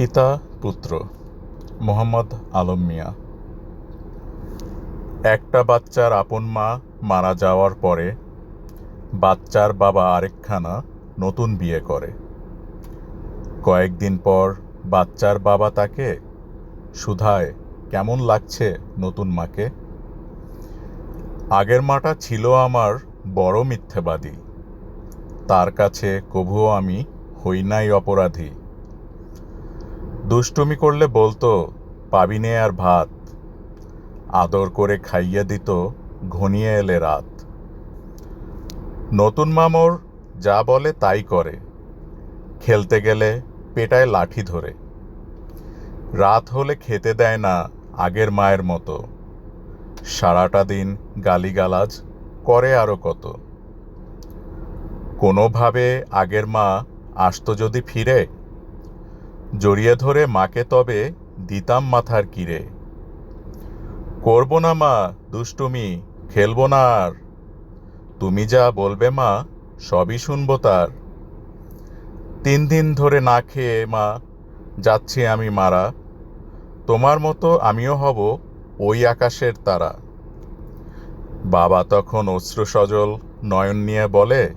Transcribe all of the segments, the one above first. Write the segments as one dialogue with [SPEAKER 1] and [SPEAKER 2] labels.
[SPEAKER 1] পিতা পুত্র, মোহাম্মদ আলম মিয়া। একটা বাচ্চার আপন মা মারা যাওয়ার পরে বাচ্চার বাবা আরেকখানা নতুন বিয়ে করে। কয়েকদিন পর বাচ্চার বাবা তাকে, সুধায়, কেমন লাগছে নতুন মাকে? আগের মাটা ছিল আমার বড় মিথ্যেবাদী। তার কাছে কভুও আমি হই নাই অপরাধী। দুষ্টুমি করলে বলতো, পাবি নে আর ভাত। আদর করে খাইয়ে দিত, ঘনিয়ে এলে রাত। নতুন মামর যা বলে তাই করে। খেলতে গেলে পেটায় লাঠি ধরে। রাত হলে খেতে দেয় না আগের মায়ের মতো। সারাটা দিন গালিগালাজ করে আরও কত। কোনোভাবে আগের মা আসতো যদি ফিরে জড়িয়ে ধরে মাকে তবে দিতাম মাথার কিরে। করব না মা, দুষ্টুমি, খেলব না আর। তুমি যা বলবে মা, সবই শুনব তার। তিন দিন ধরে না খেয়ে মা, যাচ্ছি আমি মারা। তোমার মতো আমিও হব ওই আকাশের তারা। বাবা তখন অশ্রু সজল নয়ন নিয়ে বলে,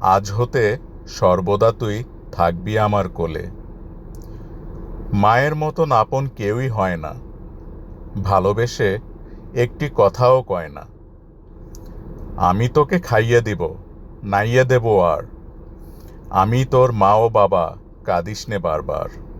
[SPEAKER 1] আজ হতে সর্বদা তুই থাকবি আমার কোলে। মায়ের মতন আপন কেউই হয় না। ভালোবেসে একটি কথাও কয় না। আমি তোকে খাইয়ে দিব, নাইয়ে দেব আর। আমি তোর মা ও বাবা কাঁদিস নে বারবার।